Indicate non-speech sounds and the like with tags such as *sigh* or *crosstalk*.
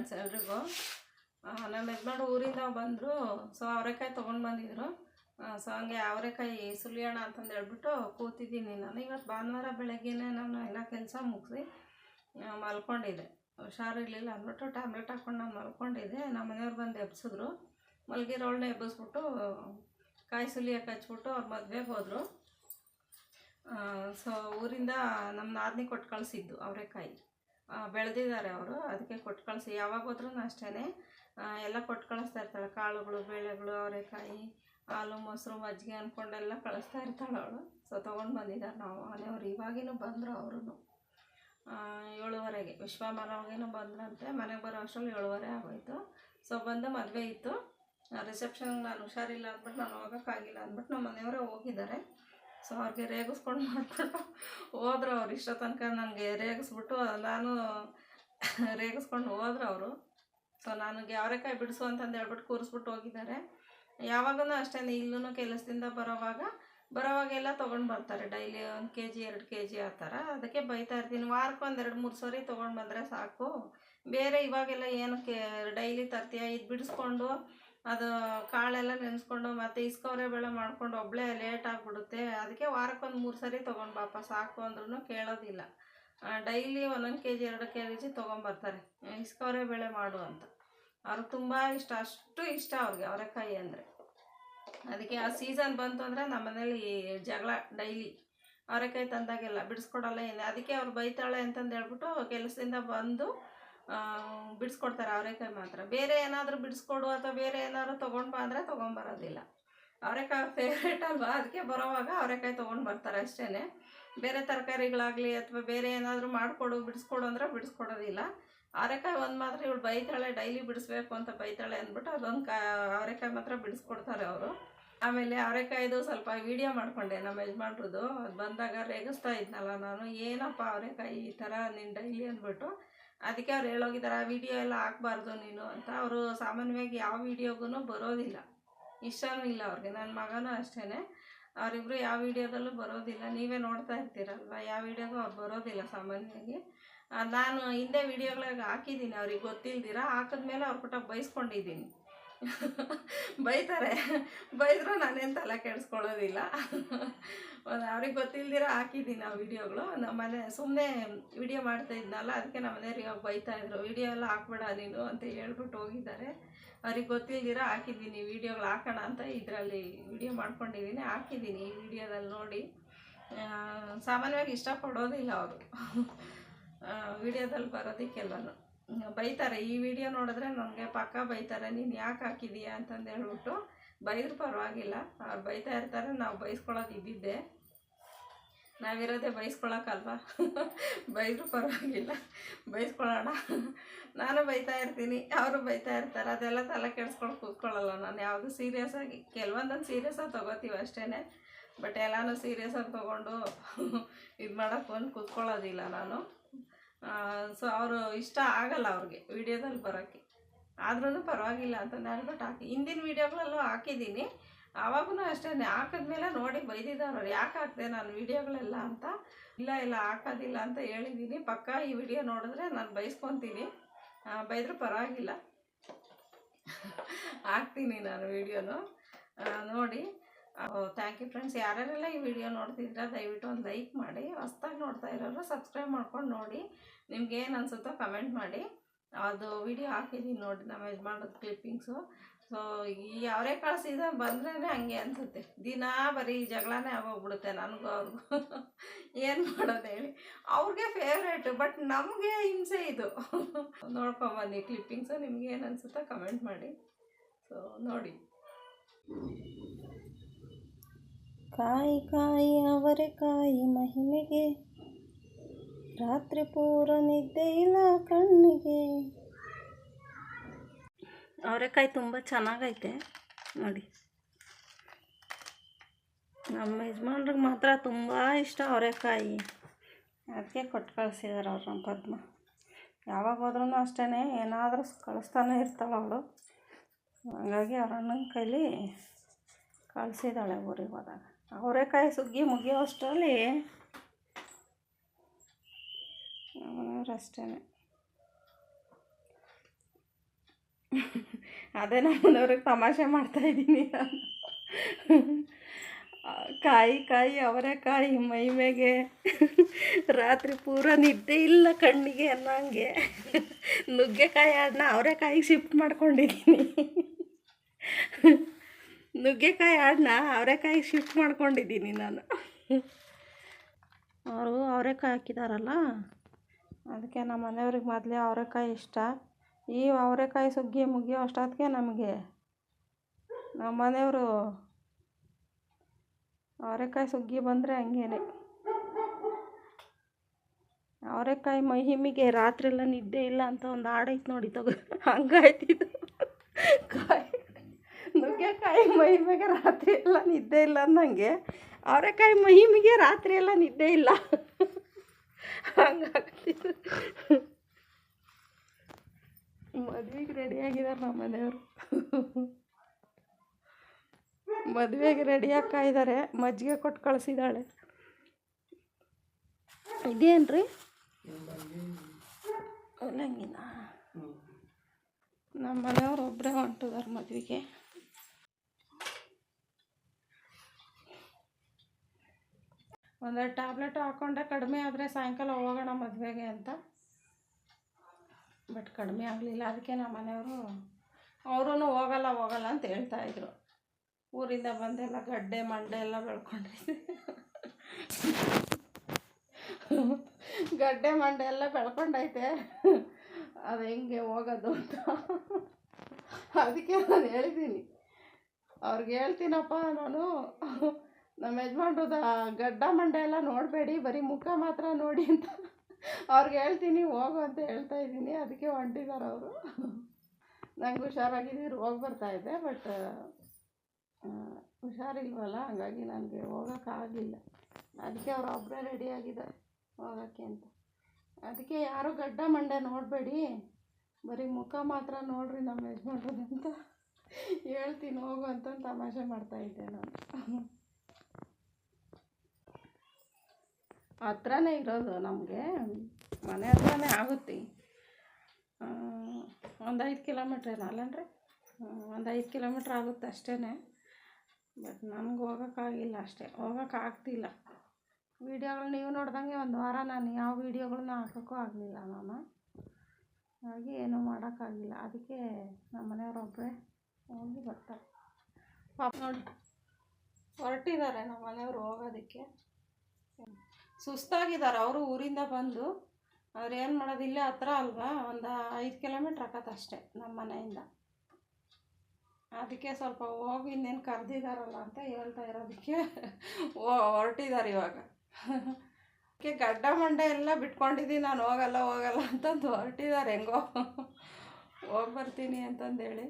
Friends ಎಲ್ರಿಗೂ. ನಮ್ಮ ಯಜಮಾನ್ರು ಊರಿಂದ ಬಂದರು. ಸೊ ಅವರೆಕಾಯಿ ತೊಗೊಂಡು ಬಂದಿದ್ರು. ಸೊ ಹಂಗೆ ಅವರೆಕಾಯಿ ಸುಲಿಯೋಣ ಅಂತಂದು ಹೇಳ್ಬಿಟ್ಟು ಕೂತಿದ್ದೀನಿ ನಾನು. ಇವತ್ತು ಭಾನುವಾರ ಬೆಳಗ್ಗೆನೇ ನಾನು ಎಲ್ಲ ಕೆಲಸ ಮುಗಿಸಿ ಮಲ್ಕೊಂಡಿದ್ದೆ. ಹುಷಾರಿರ್ಲಿಲ್ಲ ಅಂದ್ಬಿಟ್ಟು ಟ್ಯಾಬ್ಲೆಟ್ ಹಾಕ್ಕೊಂಡು ನಾನು ಮಲ್ಕೊಂಡಿದ್ದೆ. ನಮ್ಮ ಮನೆಯವ್ರು ಬಂದು ಎಬ್ಸಿದ್ರು. ಮಲಗಿರೋಳನ್ನ ಎಬ್ಬಿಸ್ಬಿಟ್ಟು ಕಾಯಿ ಸುಲಿಯೋಕೆ ಹಚ್ಬಿಟ್ಟು ಅವ್ರ ಮದುವೆಗೆ ಹೋದರು. ಸೊ ಊರಿಂದ ನಮ್ಮ ನಾದಿನಿ ಕೊಟ್ಟು ಕಳಿಸಿದ್ದು ಅವರೆಕಾಯಿ. ಬೆಳೆದಿದ್ದಾರೆ ಅವರು. ಅದಕ್ಕೆ ಕೊಟ್ಟು ಕಳಿಸಿ. ಯಾವಾಗ ಹೋದ್ರೂ ಅಷ್ಟೇ ಎಲ್ಲ ಕೊಟ್ಟು ಕಳಿಸ್ತಾ ಇರ್ತಾಳೆ. ಕಾಳುಗಳು, ಬೇಳೆಗಳು, ಅವರೆಕಾಯಿ, ಹಾಲು, ಮೊಸರು, ಮಜ್ಜಿಗೆ ಅಂದ್ಕೊಂಡೆಲ್ಲ ಕಳಿಸ್ತಾ ಇರ್ತಾಳೆ ಅವಳು. ಸೊ ತೊಗೊಂಡು ಬಂದಿದ್ದಾರೆ ನಾವು. ಮನೆಯವರು ಇವಾಗಿನೂ ಬಂದರು ಅವರು ಏಳುವರೆಗೆ. ವಿಶ್ವಮಾನವಾಗೇನು ಬಂದ್ರಂತೆ. ಮನೆಗೆ ಬರೋ ಅಷ್ಟರಲ್ಲಿ ಏಳುವರೆ ಆಗೋಯ್ತು. ಸೊ ಬಂದು ಮದುವೆ ಇತ್ತು. ರಿಸೆಪ್ಷನ್ಗೆ ನಾನು ಹುಷಾರಿಲ್ಲ ಅಂದ್ಬಿಟ್ಟು ನಾನು ಹೋಗೋಕ್ಕಾಗಿಲ್ಲ ಅಂದ್ಬಿಟ್ಟು ನಮ್ಮ ಮನೆಯವರೇ ಹೋಗಿದ್ದಾರೆ. ಸೊ ಅವ್ರಿಗೆ ರೇಗಿಸ್ಕೊಂಡು ಮಾಡಿಬಿಟ್ಟು ಹೋದ್ರು ಅವ್ರು ಇಷ್ಟ ತನಕ ನನಗೆ ರೇಗಿಸ್ಬಿಟ್ಟು ನಾನು ರೇಗಿಸ್ಕೊಂಡು ಹೋದ್ರು ಅವರು. ಸೊ ನನಗೆ ಅವರೆಕಾಯಿ ಬಿಡಿಸು ಅಂತಂದು ಹೇಳ್ಬಿಟ್ಟು ಕೂರಿಸ್ಬಿಟ್ಟು ಹೋಗಿದ್ದಾರೆ. ಯಾವಾಗೂ ಅಷ್ಟೇ ಇಲ್ಲೂ ಕೆಲಸದಿಂದ ಬರೋವಾಗ ಬರೋವಾಗೆಲ್ಲ ತೊಗೊಂಡು ಬರ್ತಾರೆ. ಡೈಲಿ ಒಂದು ಕೆ ಜಿ ಎರಡು ಕೆ ಜಿ ಆ ಥರ. ಅದಕ್ಕೆ ಬೈತಾ ಇರ್ತೀನಿ. ವಾರಕ್ಕೆ ಎರಡು, ಮೂರು ಸರಿ ತೊಗೊಂಡು ಬಂದರೆ ಸಾಕು. ಬೇರೆ ಇವಾಗೆಲ್ಲ ಏನಕ್ಕೆ ಡೈಲಿ ತರ್ತೀಯ? ಇದು ಬಿಡಿಸ್ಕೊಂಡು ಅದು ಕಾಳೆಲ್ಲ ನೆನೆಸ್ಕೊಂಡು ಮತ್ತೆ ಇಸ್ಕವರೆ ಬೇಳೆ ಮಾಡ್ಕೊಂಡು ಒಬ್ಬಳೇ ಲೇಟ್ ಆಗಿಬಿಡುತ್ತೆ. ಅದಕ್ಕೆ ವಾರಕ್ಕೊಂದು ಮೂರು ಸರಿ ತೊಗೊಂಡು ಬಾಪ, ಸಾಕು ಅಂದ್ರೂ ಕೇಳೋದಿಲ್ಲ. ಡೈಲಿ ಒಂದೊಂದು ಕೆ ಜಿ ಎರಡು ಕೆ ಜಿ ತೊಗೊಂಬರ್ತಾರೆ ಇಸ್ಕವರೆ ಬೇಳೆ ಮಾಡು ಅಂತ. ಅವ್ರಿಗೆ ತುಂಬ ಇಷ್ಟ, ಅಷ್ಟು ಇಷ್ಟ ಅವ್ರಿಗೆ ಅವರೆಕಾಯಿ ಅಂದರೆ. ಅದಕ್ಕೆ ಆ ಸೀಸನ್ ಬಂತು ಅಂದರೆ ನಮ್ಮ ಮನೇಲಿ ಜಗಳ ಡೈಲಿ. ಅವರೆಕಾಯಿ ತಂದಾಗೆಲ್ಲ, ಬಿಡಿಸ್ಕೊಡಲ್ಲ ಏನು. ಅದಕ್ಕೆ ಅವ್ರು ಬೈತಾಳೆ ಅಂತಂದು ಹೇಳ್ಬಿಟ್ಟು ಕೆಲಸದಿಂದ ಬಂದು ಬಿಡಿಸ್ಕೊಡ್ತಾರೆ ಅವರೆಕಾಯಿ ಮಾತ್ರ. ಬೇರೆ ಏನಾದರೂ ಬಿಡಿಸ್ಕೊಡು ಅಥವಾ ಬೇರೆ ಏನಾದರೂ ತೊಗೊಂಡು ಬಾ ಅಂದರೆ ತೊಗೊಂಬರೋದಿಲ್ಲ ಅವರೆಕಾಯಿ ಫೇವ್ರೇಟ್ ಅಲ್ವಾ? ಅದಕ್ಕೆ ಬರೋವಾಗ ಅವರೆಕಾಯಿ ತೊಗೊಂಡು ಬರ್ತಾರೆ ಅಷ್ಟೇ ಬೇರೆ ತರಕಾರಿಗಳಾಗಲಿ ಅಥವಾ ಬೇರೆ ಏನಾದರೂ ಮಾಡಿಕೊಡು, ಬಿಡಿಸ್ಕೊಡು ಅಂದರೆ ಬಿಡಿಸ್ಕೊಡೋದಿಲ್ಲ. ಅವರೆಕಾಯಿ ಒಂದು ಮಾತ್ರ ಇವಳು ಬೈತಾಳೆ, ಡೈಲಿ ಬಿಡಿಸ್ಬೇಕು ಅಂತ ಬೈತಾಳೆ ಅಂದ್ಬಿಟ್ಟು ಅದೊಂದು ಕಾ, ಅವರೆಕಾಯಿ ಮಾತ್ರ ಬಿಡಿಸ್ಕೊಡ್ತಾರೆ ಅವರು. ಆಮೇಲೆ ಅವರೆಕಾಯ್ದು ಸ್ವಲ್ಪ ವಿಡಿಯೋ ಮಾಡಿಕೊಂಡೆ ನಮ್ಮ ಯಜಮಾನ್ರದ್ದು. ಅದು ಬಂದಾಗ ರೇಗಿಸ್ತಾ ಇದ್ನಲ್ಲ ನಾನು, ಏನಪ್ಪ ಅವರೆಕಾಯಿ ಈ ಥರ ನೀನು ಡೈಲಿ ಅಂದ್ಬಿಟ್ಟು. ಅದಕ್ಕೆ ಅವ್ರು ಹೇಳೋಗಿದ್ದಾರೆ ಆ ವಿಡಿಯೋ ಎಲ್ಲ ಹಾಕ್ಬಾರ್ದು ನೀನು ಅಂತ. ಅವರು ಸಾಮಾನ್ಯವಾಗಿ ಯಾವ ವಿಡಿಯೋಗೂ ಬರೋದಿಲ್ಲ. ಇಷ್ಟನೂ ಇಲ್ಲ ಅವ್ರಿಗೆ ನನ್ನ ಮಗನೂ ಅಷ್ಟೇ ಅವರಿಬ್ಬರು ಯಾವ ವಿಡಿಯೋದಲ್ಲೂ ಬರೋದಿಲ್ಲ. ನೀವೇ ನೋಡ್ತಾ ಇರ್ತೀರಲ್ವ, ಯಾವ ವಿಡಿಯೋಗೂ ಅವ್ರು ಬರೋದಿಲ್ಲ ಸಾಮಾನ್ಯವಾಗಿ. ನಾನು ಹಿಂದೆ ವಿಡಿಯೋಗಳಿಗೆ ಹಾಕಿದ್ದೀನಿ, ಅವ್ರಿಗೆ ಗೊತ್ತಿಲ್ದಿರ, ಹಾಕಿದ್ಮೇಲೆ ಅವ್ರ ಪುಟ್ಟ ಬೈಸ್ಕೊಂಡಿದ್ದೀನಿ. *laughs* ಬೈತಾರೆ. ಬೈದರೂ ನಾನೇನು ತಲೆ ಕೆಡಿಸ್ಕೊಳ್ಳೋದಿಲ್ಲ. ಅವ್ರಿಗೆ ಗೊತ್ತಿಲ್ದಿರೋ ಹಾಕಿದ್ದೀನಿ ಆ ವಿಡಿಯೋಗಳು. ನಮ್ಮನೆ ಸುಮ್ಮನೆ ವಿಡಿಯೋ ಮಾಡ್ತಾ ಇದ್ನಲ್ಲ, ಅದಕ್ಕೆ ನಮ್ಮ ಮನೆಯವ್ರಿಗೆ ಇವಾಗ ಬೈತಾ ಇದ್ರು. ವಿಡಿಯೋ ಎಲ್ಲ ಹಾಕ್ಬೇಡ ನೀನು ಅಂತ ಹೇಳ್ಬಿಟ್ಟು ಹೋಗಿದ್ದಾರೆ. ಅವ್ರಿಗೆ ಗೊತ್ತಿಲ್ದಿರೋ ಹಾಕಿದ್ದೀನಿ ವಿಡಿಯೋಗಳು ಹಾಕೋಣ ಅಂತ ಇದರಲ್ಲಿ ವಿಡಿಯೋ ಮಾಡ್ಕೊಂಡಿದ್ದೀನಿ ಹಾಕಿದ್ದೀನಿ ಈ ವಿಡಿಯೋದಲ್ಲಿ ನೋಡಿ. ಸಾಮಾನ್ಯವಾಗಿ ಇಷ್ಟಪಡೋದಿಲ್ಲ ಅವರು. ವಿಡಿಯೋದಲ್ಲಿ ಬರೋದಕ್ಕೆಲ್ಲನೂ. ಬೈತಾರೆ. ಈ ವಿಡಿಯೋ ನೋಡಿದ್ರೆ ನನಗೆ ಪಕ್ಕ ಬೈತಾರೆ, ನೀನು ಯಾಕೆ ಹಾಕಿದೀಯಾ? ಅಂತಂದು ಹೇಳ್ಬಿಟ್ಟು ಬೈದ್ರು ಪರವಾಗಿಲ್ಲ. ಅವ್ರು ಬೈತಾ ಇರ್ತಾರೆ, ನಾವು ಬೈಸ್ಕೊಳ್ಳೋದು ಇದ್ದಿದ್ದೆ. ನಾವಿರೋದೇ ಬೈಸ್ಕೊಳಕ್ಕಲ್ವಾ? ಬೈದ್ರು ಪರವಾಗಿಲ್ಲ. ಬೈಸ್ಕೊಳ್ಳೋಣ ನಾನು ಬೈತಾ ಇರ್ತೀನಿ, ಅವರು ಬೈತಾ ಇರ್ತಾರೆ. ಅದೆಲ್ಲ ತಲೆ ಕೆಡಿಸ್ಕೊಂಡು ಕೂತ್ಕೊಳ್ಳಲ್ಲ ನಾನು ಯಾವುದು ಸೀರಿಯಸ್ ಆಗಿ, ಕೆಲವೊಂದೊಂದು ಸೀರಿಯಸ್ಸಾಗಿ ತೊಗೋತೀವಿ ಅಷ್ಟೇ ಬಟ್ ಎಲ್ಲನೂ ಸೀರಿಯಸ್ಸಾಗಿ ತೊಗೊಂಡು ಇದು ಮಾಡೋಕ್ಕೆ ಬಂದು ಕೂತ್ಕೊಳ್ಳೋದಿಲ್ಲ ನಾನು. ಸೊ ಅವರು ಇಷ್ಟ ಆಗಲ್ಲ ಅವ್ರಿಗೆ ವಿಡಿಯೋದಲ್ಲಿ ಬರೋಕ್ಕೆ. ಆದ್ರೂ ಪರವಾಗಿಲ್ಲ ಅಂತ ಹೇಳ್ಬಿಟ್ಟು ಹಾಕಿ. ಹಿಂದಿನ ವೀಡಿಯೋಗಳಲ್ಲೂ ಹಾಕಿದ್ದೀನಿ. ಆವಾಗೂ ಅಷ್ಟೇ, ಹಾಕಿದ್ಮೇಲೆ ನೋಡಿ ಬೈದಿದ್ದಾರೆ ಅವ್ರು. ಯಾಕೆ ಹಾಕಿದೆ ನಾನು ವೀಡಿಯೋಗಳೆಲ್ಲ ಅಂತ? ಇಲ್ಲ ಇಲ್ಲ, ಹಾಕೋದಿಲ್ಲ ಅಂತ ಹೇಳಿದ್ದೀನಿ. ಪಕ್ಕ ಈ ವಿಡಿಯೋ ನೋಡಿದ್ರೆ ನಾನು ಬೈಸ್ಕೊತೀನಿ. ಬೈದರೂ ಪರವಾಗಿಲ್ಲ. ಹಾಕ್ತೀನಿ ನಾನು ವಿಡಿಯೋನು. ನೋಡಿ. ಥ್ಯಾಂಕ್ ಯು ಫ್ರೆಂಡ್ಸ್ ಯಾರ್ಯಾರೆಲ್ಲ ಈ ವಿಡಿಯೋ ನೋಡ್ತಿದ್ರೆ ದಯವಿಟ್ಟು ಒಂದು ಲೈಕ್ ಮಾಡಿ, ಹೊಸ್ದಾಗಿ ನೋಡ್ತಾ ಇರೋರು ಸಬ್ಸ್ಕ್ರೈಬ್ ಮಾಡ್ಕೊಂಡು ನೋಡಿ. ನಿಮ್ಗೆ ಏನು ಅನಿಸುತ್ತೋ ಕಮೆಂಟ್ ಮಾಡಿ. ಅದು ವಿಡಿಯೋ ಹಾಕಿದ್ದೀನಿ ನೋಡಿ ನಮ್ಮ ಯಜಮಾನದ ಕ್ಲಿಪ್ಪಿಂಗ್ಸು ಸೊ ಈ ಅವರೇ ಕಳ್ಸಿದ ಬಂದ್ರೇ ಹಂಗೆ ಅನಿಸುತ್ತೆ. ದಿನ ಬರೀ ಜಗಳನೇ ಆಗೋಗ್ಬಿಡುತ್ತೆ ನನಗೂ ಅವ್ರಿಗೂ. *laughs* ಏನು ಮಾಡೋದು ಹೇಳಿ. ಅವ್ರಿಗೆ ಫೇವ್ರೇಟು ಬಟ್ ನಮಗೆ ಹಿಂಸೆ ಇದು. *laughs* ನೋಡ್ಕೊಂಬನ್ನಿ ಕ್ಲಿಪ್ಪಿಂಗ್ಸು ನಿಮ್ಗೆ ಏನು ಅನಿಸುತ್ತೋ ಕಮೆಂಟ್ ಮಾಡಿ. ಸೊ ನೋಡಿ. ಕಾಯಿ ಕಾಯಿ ಅವರೆಕಾಯಿ ಮಹಿಮೆಗೆ. ರಾತ್ರಿ ಪೂರ ನಿದ್ದೆ ಇಲ್ಲ ಕಣ್ಣಿಗೆ. ಅವರೆಕಾಯಿ ತುಂಬ ಚೆನ್ನಾಗೈತೆ. ನೋಡಿ. ನಮ್ಮ ಯಜಮಾನ್ರಿಗೆ ಮಾತ್ರ ತುಂಬ ಇಷ್ಟ ಅವರೆಕಾಯಿ. ಅದಕ್ಕೆ ಕೊಟ್ಟು ಕಳಿಸಿದಾರೆ ಅವ್ರು ನಮ್ಮ ಪದ್ಮ. ಯಾವಾಗ ಹೋದ್ರೂ ಅಷ್ಟೇ ಏನಾದರೂ ಕಳಿಸ್ತಾನೆ ಇರ್ತಾಳೆ ಅವಳು. ಹಾಗಾಗಿ ಅವ್ರ ಅಣ್ಣನ ಕೈಲಿ ಕಳಿಸಿದಾಳೆ ಊರಿಗೆ ಹೋದಾಗ. ಅವರೆಕಾಯಿ ಸುಗ್ಗಿ ಮುಗಿಯೋ ಅಷ್ಟರಲ್ಲಿ ಅಷ್ಟೇ ಅದೇ ನಮ್ಮನೆಯವ್ರಿಗೆ ತಮಾಷೆ ಮಾಡ್ತಾ ಇದ್ದೀನಿ ನಾನು. ಆ, ಕಾಯಿ ಕಾಯಿ ಅವರೆಕಾಯಿ ಮೈ ಮೇಗೆ ರಾತ್ರಿ ಪೂರ ನಿದ್ದೆ ಇಲ್ಲ ಕಣ್ಣಿಗೆ ಅನ್ನೋಂಗೆ. ನುಗ್ಗೆಕಾಯಿ ಅದನ್ನ ಅವರೆಕಾಯಿಗೆ ಶಿಫ್ಟ್ ಮಾಡ್ಕೊಂಡಿದ್ದೀನಿ. ನುಗ್ಗೆಕಾಯಿ ಹಣ್ಣು, ಅವರೆಕಾಯಿ ಶಿಫ್ಟ್ ಮಾಡ್ಕೊಂಡಿದ್ದೀನಿ ನಾನು. ಅವರು ಅವರೆಕಾಯಿ ಹಾಕಿದಾರಲ್ಲ? ಅದಕ್ಕೆ ನಮ್ಮ ಮನೆಯವ್ರಿಗೆ ಮೊದಲೇ ಅವರೆಕಾಯಿ ಇಷ್ಟ. ಈ ಅವರೆಕಾಯಿ ಸುಗ್ಗಿ ಮುಗಿಯೋ ಅಷ್ಟೊತ್ತಿಗೆ ನಮಗೆ ನಮ್ಮ ಮನೆಯವರು ಅವರೆಕಾಯಿ ಸುಗ್ಗಿ ಬಂದರೆ ಹಂಗೇನೆ. ಅವರೆಕಾಯಿ ಮಹಿಮಿಗೆ ರಾತ್ರಿ ಎಲ್ಲ ನಿದ್ದೆ ಇಲ್ಲ ಅಂತ ಒಂದು ಹಾಡೈತೆ ನೋಡಿ ತಗೋ. ಹಂಗಾಯ್ತಿದ್ದು ಕಾಯಿ ನುಗ್ಗೆಕಾಯಿ ಮಹಿಮೆಗೆ ರಾತ್ರಿ ಎಲ್ಲ ನಿದ್ದೆ ಇಲ್ಲ ಅಂದಂಗೆ ಅವರೆಕಾಯಿ ಮಹಿಮಿಗೆ ರಾತ್ರಿ ಎಲ್ಲ ನಿದ್ದೆ ಇಲ್ಲ. ಹಂಗಾಗ್ತಿತ್ತು ಮದ್ವೆಗೆ ರೆಡಿ ಆಗಿದ್ದಾರೆ ನಮ್ಮ ಮನೆಯವರು. ಮದುವೆಗೆ ರೆಡಿ ಇದ್ದಾರೆ ಮಜ್ಜಿಗೆ ಕೊಟ್ಟು ಕಳಿಸಿದ್ದಾಳೆ. ಇದೇನ್ರಿ? ಉಲ್ಲಂಗಿನ ನಮ್ಮ ಮನೆಯವ್ರು ಒಬ್ಬರೇ ಹೊಂಟಿದಾರೆ ಮದುವೆಗೆ. ಒಂದೆರಡು ಟ್ಯಾಬ್ಲೆಟ್ ಹಾಕ್ಕೊಂಡೆ ಕಡಿಮೆ ಆದರೆ ಸಾಯಂಕಾಲ ಹೋಗೋಣ ಮದುವೆಗೆ ಅಂತ. ಬಟ್ ಕಡಿಮೆ ಆಗಲಿಲ್ಲ, ಅದಕ್ಕೆ ನಮ್ಮ ಮನೆಯವರು ಅವರೂ ಹೋಗಲ್ಲ ಹೋಗಲ್ಲ ಅಂತ ಹೇಳ್ತಾಯಿದ್ರು ಊರಿಂದ ಬಂದೆಲ್ಲ ಗಡ್ಡೆ, ಮಂಡೆ ಎಲ್ಲ ಬೆಳ್ಕೊಂಡಿದ್ದೆ. ಗಡ್ಡೆ, ಮಂಡೆ ಎಲ್ಲ ಬೆಳ್ಕೊಂಡೈತೆ. ಅದು ಹೆಂಗೆ ಹೋಗೋದು ಅಂತ. ಅದಕ್ಕೆ ನಾನು ಹೇಳಿದ್ದೀನಿ. ಅವ್ರಿಗೆ ಹೇಳ್ತೀನಪ್ಪ ನಾನು. ನಮ್ಮ ಯಜಮಾನ್ರದ ಗಡ್ಡ ಮಂಡೆ ಎಲ್ಲ ನೋಡಬೇಡಿ, ಬರೀ ಮುಖ ಮಾತ್ರ ನೋಡಿ ಅಂತ. ಅವ್ರಿಗೆ ಹೇಳ್ತೀನಿ, ಹೋಗು ಅಂತ ಹೇಳ್ತಾ ಇದ್ದೀನಿ. ಅದಕ್ಕೆ ಹೊಂಟಿದ್ದಾರೆ ಅವರು. ನಂಗೆ ಹುಷಾರಾಗಿದ್ದೀರಿ ಹೋಗಿ ಬರ್ತಾಯಿದ್ದೆ ಬಟ್ ಹುಷಾರಿಲ್ವಲ್ಲ, ಹಾಗಾಗಿ ನನಗೆ ಹೋಗೋಕ್ಕಾಗಲಿಲ್ಲ ಅದಕ್ಕೆ ಅವ್ರು ಒಬ್ಬರೇ ರೆಡಿಯಾಗಿದ್ದಾರೆ ಹೋಗೋಕ್ಕೆ ಅಂತ. ಅದಕ್ಕೆ ಯಾರು ಗಡ್ಡ ಮಂಡೆ ನೋಡಬೇಡಿ, ಬರೀ ಮುಖ ಮಾತ್ರ ನೋಡ್ರಿ ನಮ್ಮ ಅಂತ ಹೇಳ್ತೀನಿ, ಹೋಗು ಅಂತ ತಮಾಷೆ ಮಾಡ್ತಾಯಿದ್ದೆ ನಾನು. ಹತ್ರನೇ ಇರೋದು ನಮಗೆ. ಮನೆ ಹತ್ರನೇ ಆಗುತ್ತೆ. ಒಂದು ಐದು ಕಿಲೋಮೀಟ್ರ್ ಏನಲ್ಲನ್ರಿ ಒಂದು ಐದು ಕಿಲೋಮೀಟ್ರ್ ಆಗುತ್ತೆ ಅಷ್ಟೇ ಬಟ್ ನಮ್ಗೆ ಹೋಗೋಕ್ಕಾಗಿಲ್ಲ ಅಷ್ಟೇ. ಹೋಗೋಕ್ಕಾಗ್ತಿಲ್ಲ ವೀಡಿಯೋಗಳು ನೀವು ನೋಡ್ದಂಗೆ ಒಂದು ವಾರ ನಾನು ಯಾವ ವೀಡಿಯೋಗಳನ್ನ ಹಾಕೋಕ್ಕೂ ಆಗಲಿಲ್ಲ ನಾನು ಹಾಗಾಗಿ ಏನೂ ಮಾಡೋಕ್ಕಾಗಿಲ್ಲ ಅದಕ್ಕೆ ನಮ್ಮ ಮನೆಯವ್ರೊಬ್ಬರೇ ಹೋಗಿ ಬರ್ತಾರೆ. ಪಾಪ ನೋಡಿ ಹೊರಟಿದ್ದಾರೆ ನಮ್ಮ ಮನೆಯವರು ಹೋಗೋದಕ್ಕೆ. ಸುಸ್ತಾಗಿದ್ದಾರೆ. ಅವರು ಊರಿಂದ ಬಂದು ಅವ್ರು ಏನು ಮಾಡೋದು ಇಲ್ಲೇ ಹತ್ರ ಅಲ್ವಾ? ಒಂದು ಐದು ಕಿಲೋಮೀಟ್ರ್ ಆಕತ್ತೆ ಅಷ್ಟೇ ನಮ್ಮ ಮನೆಯಿಂದ. ಅದಕ್ಕೆ ಸ್ವಲ್ಪ ಹೋಗಿ ಇನ್ನೇನು ಕರೆದಿದ್ದಾರಲ್ಲ ಅಂತ ಹೇಳ್ತಾ ಇರೋದಕ್ಕೆ ಹೊರಟಿದ್ದಾರೆ ಇವಾಗ. ಅದಕ್ಕೆ ಗಡ್ಡ ಮಂಡೆ ಎಲ್ಲ ಬಿಟ್ಕೊಂಡಿದ್ದೀನಿ ನಾನು, ಹೋಗಲ್ಲ ಹೋಗಲ್ಲ ಅಂತಂದು ಹೊರಟಿದ್ದಾರೆ ಹೆಂಗೋ. ಹೋಗಿ ಬರ್ತೀನಿ ಅಂತಂದೇಳಿ.